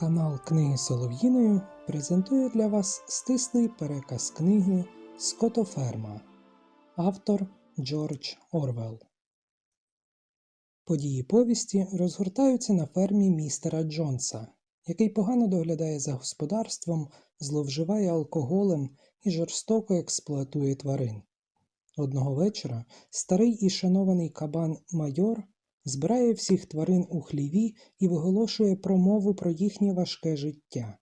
Канал Книги Солов'їною презентує для вас стислий переказ книги Скотоферма, автор Джордж Орвелл. Події повісті розгортаються на фермі містера Джонса, який погано доглядає за господарством, зловживає алкоголем і жорстоко експлуатує тварин. Одного вечора старий і шанований кабан майор збирає всіх тварин у хліві і виголошує промову про їхнє важке життя.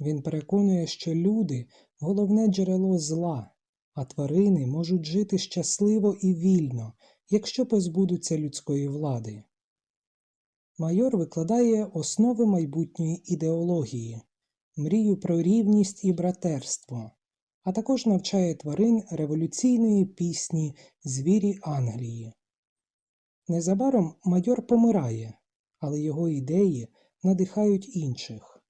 Він переконує, що люди головне джерело зла, а тварини можуть жити щасливо і вільно, якщо позбудуться людської влади. Майор викладає основи майбутньої ідеології, мрію про рівність і братерство, а також навчає тварин революційної пісні Звірі Англії. Незабаром майор помирає, але його ідеї надихають інших.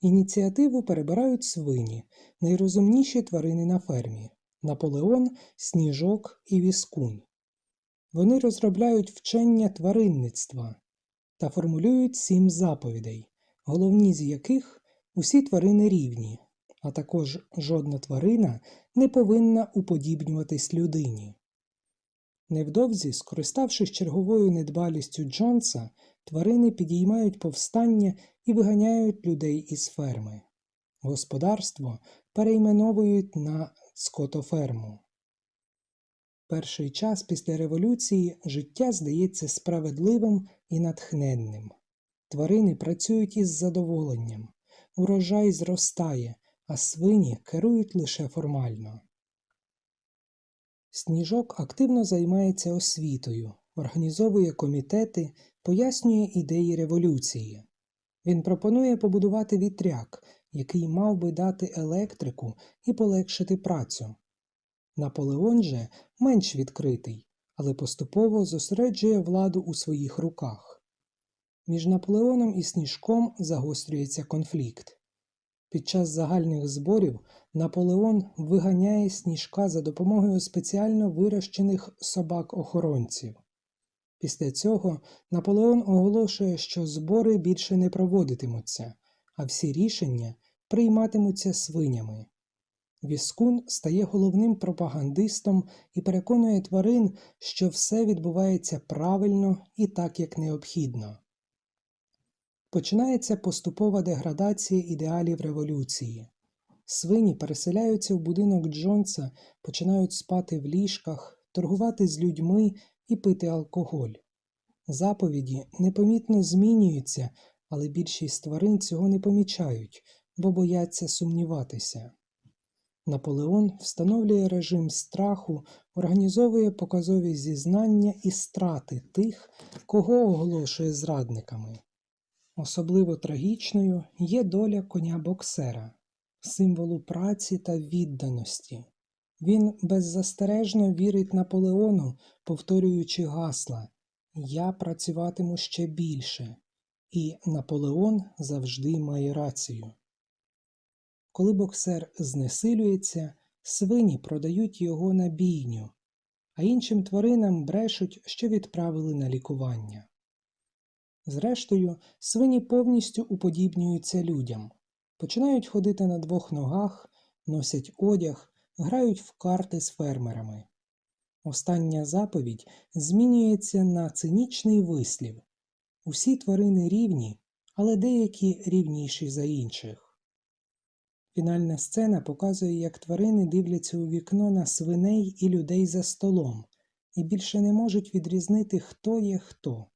Ініціативу перебирають свині, найрозумніші тварини на фермі Наполеон, Сніжок і Віскун. Вони розробляють вчення тваринництва та формулюють сім заповідей, головні з яких усі тварини рівні, а також жодна тварина не повинна уподібнюватись людині. Невдовзі, скориставшись черговою недбалістю Джонса, тварини підіймають повстання і виганяють людей із ферми. Господарство перейменовують на скотоферму. Перший час після революції життя здається справедливим і натхненним. Тварини працюють із задоволенням, урожай зростає, а свині керують лише формально. Сніжок активно займається освітою, організовує комітети, пояснює ідеї революції. Він пропонує побудувати вітряк, який мав би дати електрику і полегшити працю. Наполеон же менш відкритий, але поступово зосереджує владу у своїх руках. Між Наполеоном і Сніжком загострюється конфлікт. Під час загальних зборів Наполеон виганяє сніжка за допомогою спеціально вирощених собак-охоронців. Після цього Наполеон оголошує, що збори більше не проводитимуться, а всі рішення прийматимуться свинями. Віскун стає головним пропагандистом і переконує тварин, що все відбувається правильно і так, як необхідно. Починається поступова деградація ідеалів революції. Свині переселяються в будинок Джонса, починають спати в ліжках, торгувати з людьми і пити алкоголь. Заповіді непомітно змінюються, але більшість тварин цього не помічають, бо бояться сумніватися. Наполеон встановлює режим страху, організовує показові зізнання і страти тих, кого оголошує зрадниками. Особливо трагічною є доля коня боксера, символу праці та відданості. Він беззастережно вірить Наполеону, повторюючи гасла Я працюватиму ще більше, і Наполеон завжди має рацію. Коли боксер знесилюється, свині продають його на бійню, а іншим тваринам брешуть, що відправили на лікування. Зрештою, свині повністю уподібнюються людям, починають ходити на двох ногах, носять одяг, грають в карти з фермерами. Остання заповідь змінюється на цинічний вислів усі тварини рівні, але деякі рівніші за інших. Фінальна сцена показує, як тварини дивляться у вікно на свиней і людей за столом і більше не можуть відрізнити, хто є хто.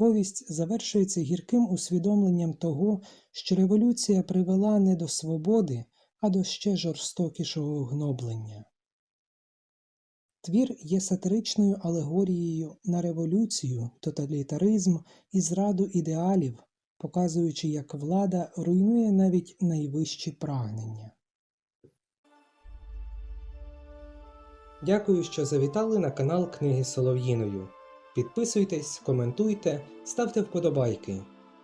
Повість завершується гірким усвідомленням того, що революція привела не до свободи, а до ще жорстокішого гноблення. Твір є сатиричною алегорією на революцію, тоталітаризм і зраду ідеалів, показуючи, як влада руйнує навіть найвищі прагнення. Дякую, що завітали на канал Книги Солов'їною. Підписуйтесь, коментуйте, ставте вподобайки.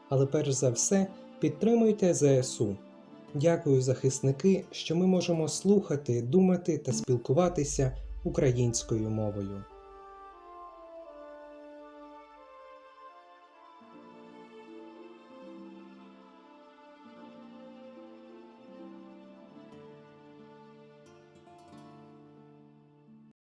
Але перш за все підтримуйте ЗСУ. Дякую, захисники, що ми можемо слухати, думати та спілкуватися українською мовою.